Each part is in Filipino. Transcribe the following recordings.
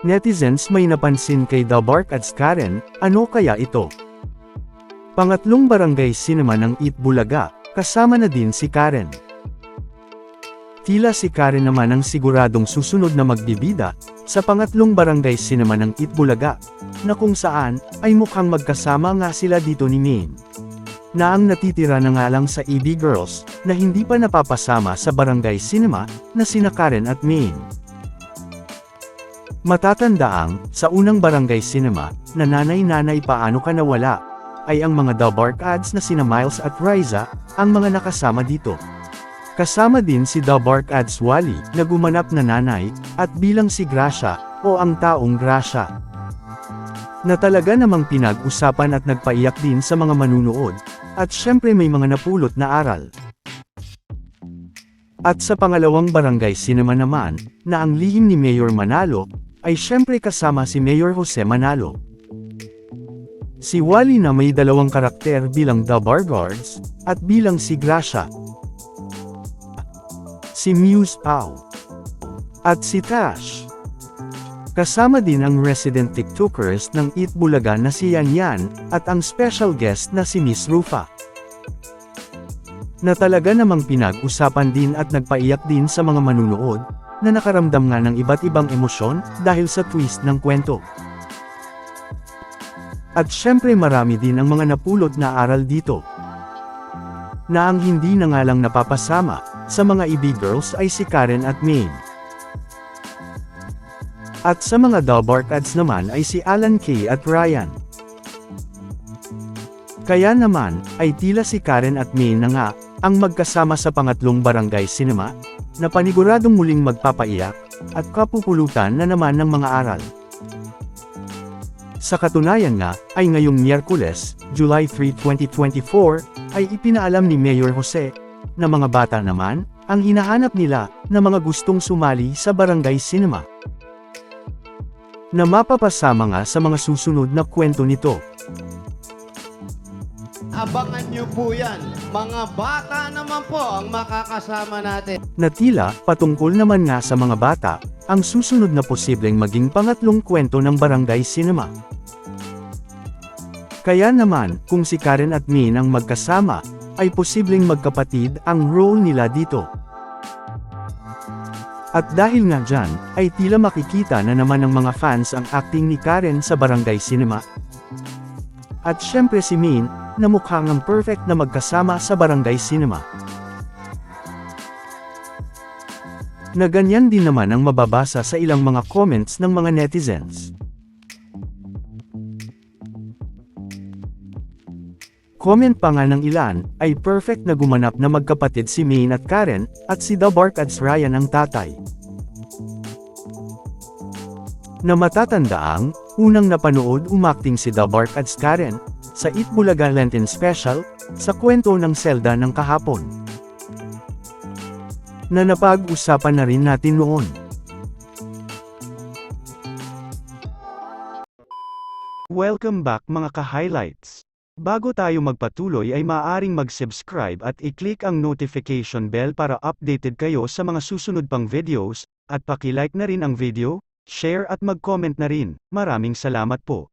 Netizens may napansin kay The Bark at Karen, ano kaya ito? Pangatlong barangay cinema ng Eat Bulaga, kasama na din si Karen. Tila si Karen naman ang siguradong susunod na magbibida, sa pangatlong barangay cinema ng Eat Bulaga, na kung saan, ay mukhang magkasama nga sila dito ni Maine. Na ang natitira na nga lang sa EB Girls, na hindi pa napapasama sa barangay cinema, na sina Karen at Maine. Matatandaang, sa unang barangay cinema, na nanay-nanay paano ka nawala, ay ang mga The Bark ads na sina Miles at Riza, ang mga nakasama dito. Kasama din si The Bark ads Wally, na gumanap na nanay, at bilang si Gracia, o ang taong Gracia. Na talaga namang pinag-usapan at nagpaiyak din sa mga manunood, at syempre may mga napulot na aral. At sa pangalawang barangay cinema naman, na ang lihim ni Mayor Manalo, ay syempre kasama si Mayor Jose Manalo. Si Wally na may dalawang karakter bilang The Bar Guards, at bilang si Gracia. Si Muse Pau. At si Tash. Kasama din ang resident tiktokers ng Eat Bulaga na si Yan Yan, at ang special guest na si Miss Rufa. Na talaga namang pinag-usapan din at nagpaiyak din sa mga manunood, na nakaramdam nga ng iba't ibang emosyon dahil sa twist ng kwento. At syempre marami din ang mga napulot na aral dito. Na ang hindi na nga lang napapasama sa mga EB girls ay si Karen at Maine. At sa mga Dalbark ads naman ay si Alan Kay at Ryan. Kaya naman, ay tila si Karen at Maine na nga, ang magkasama sa pangatlong barangay cinema, na paniguradong muling magpapaiyak, at kapupulutan na naman ng mga aral. Sa katunayan nga, ay ngayong Miyerkules, July 3, 2024, ay ipinaalam ni Mayor Jose, na mga bata naman, ang hinahanap nila, na mga gustong sumali sa barangay cinema. Na mapapasama nga sa mga susunod na kwento nito. Abangan nyo po yan. Mga bata naman po ang makakasama natin. na tila, patungkol naman nga sa mga bata, ang susunod na posibleng maging pangatlong kwento ng barangay cinema. Kaya naman, kung si Karen at Min ang magkasama, ay posibleng magkapatid ang role nila dito. At dahil nga dyan, ay tila makikita na naman ng mga fans ang acting ni Karen sa barangay cinema. At syempre si Min, na mukhang ang perfect na magkasama sa barangay cinema. Na ganyan din naman ang mababasa sa ilang mga comments ng mga netizens. Comment pa nga ng ilan, ay perfect na gumanap na magkapatid si Maine at Karen, at si The Bark at Ryan ang tatay. Na matatandaang, unang napanood umakting si The Bark at Karen, sa Eat Bulaga Lenten Special, sa kwento ng Zelda ng kahapon. Na napag-usapan na rin natin noon. Welcome back mga ka-highlights. Bago tayo magpatuloy ay maaaring mag-subscribe at i-click ang notification bell para updated kayo sa mga susunod pang videos, at paki-like na rin ang video, share at mag-comment na rin. Maraming salamat po.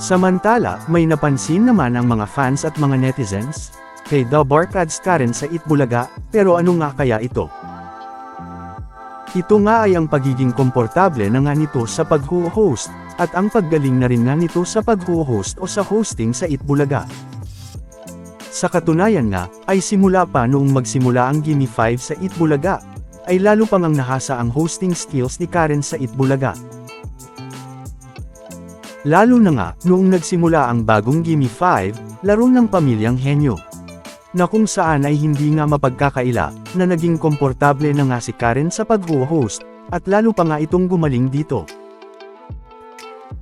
Samantala, may napansin naman ang mga fans at mga netizens, kay The Barkads Karen sa Itbulaga, pero ano nga kaya ito? Ito nga ay ang pagiging komportable na nga nito sa pag-host, at ang paggaling na rin nga nito sa pag-host o sa hosting sa Itbulaga. Sa katunayan nga, ay simula pa noong magsimula ang Gimme 5 sa Itbulaga, ay lalo pang ang nahasa ang hosting skills ni Karen sa Itbulaga. Lalo na nga, noong nagsimula ang bagong Gimme 5, laro ng pamilyang henyo. Na kung saan ay hindi nga mapagkakaila, na naging komportable na nga si Karen sa pag-host, at lalo pa nga itong gumaling dito.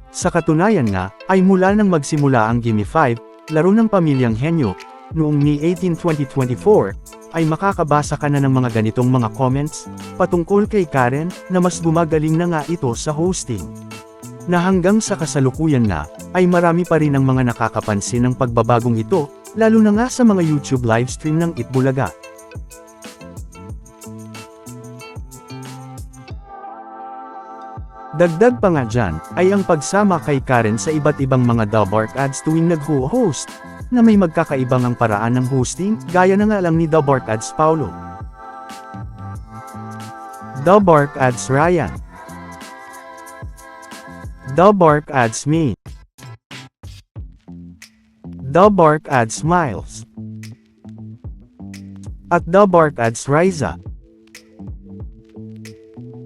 Sa katunayan nga, ay mula nang magsimula ang Gimme 5, laro ng pamilyang henyo, noong May 18, 2024, ay makakabasa ka na ng mga ganitong mga comments, patungkol kay Karen, na mas gumagaling na nga ito sa hosting. Na hanggang sa kasalukuyan na, ay marami pa rin ang mga nakakapansin ng pagbabagong ito, lalo na nga sa mga YouTube livestream ng Itbulaga. Dagdag pa nga dyan, ay ang pagsama kay Karen sa iba't ibang mga The Bark ads tuwing nag-host, na may magkakaibang ang paraan ng hosting, gaya na nga lang ni The Bark ads Paulo. The Bark ads Ryan. The ads me. The Bark ads Miles. At The Bark ads Riza.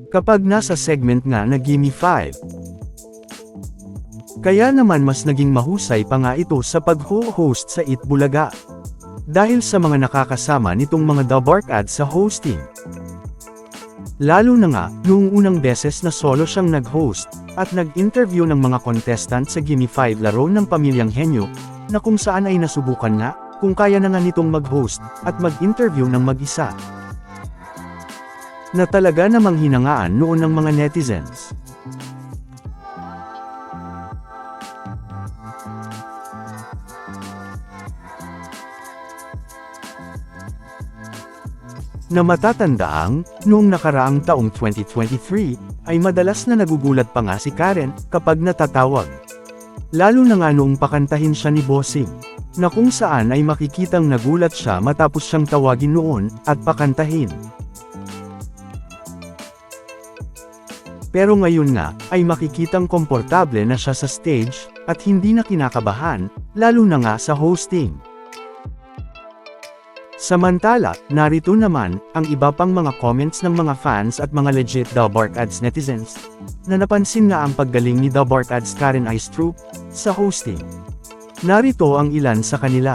Kapag nasa segment nga na Gimme 5. Kaya naman mas naging mahusay pa nga ito sa pag-host sa It Bulaga. Dahil sa mga nakakasama nitong mga The Bark ads sa hosting. Lalo na nga, noong unang beses na solo siyang nag-host, at nag-interview ng mga contestant sa Gimme 5 laro ng Pamilyang Henyo, na kung saan ay nasubukan nga, kung kaya na nga nitong mag-host, at mag-interview ng mag-isa. Na talaga namang hinangaan noon ng mga netizens. Na matatandaang, noong nakaraang taong 2023, ay madalas na nagugulat pa nga si Karen, kapag natatawag. Lalo na nga noong pakantahin siya ni Bossing, na kung saan ay makikitang nagulat siya matapos siyang tawagin noon, at pakantahin. Pero ngayon nga, ay makikitang komportable na siya sa stage, at hindi na kinakabahan, lalo na nga sa hosting. Samantala, narito naman, ang iba pang mga comments ng mga fans at mga legit The Bark Ads netizens, na napansin nga ang paggaling ni The Bark Ads Karen Ice Troop, sa hosting. Narito ang ilan sa kanila.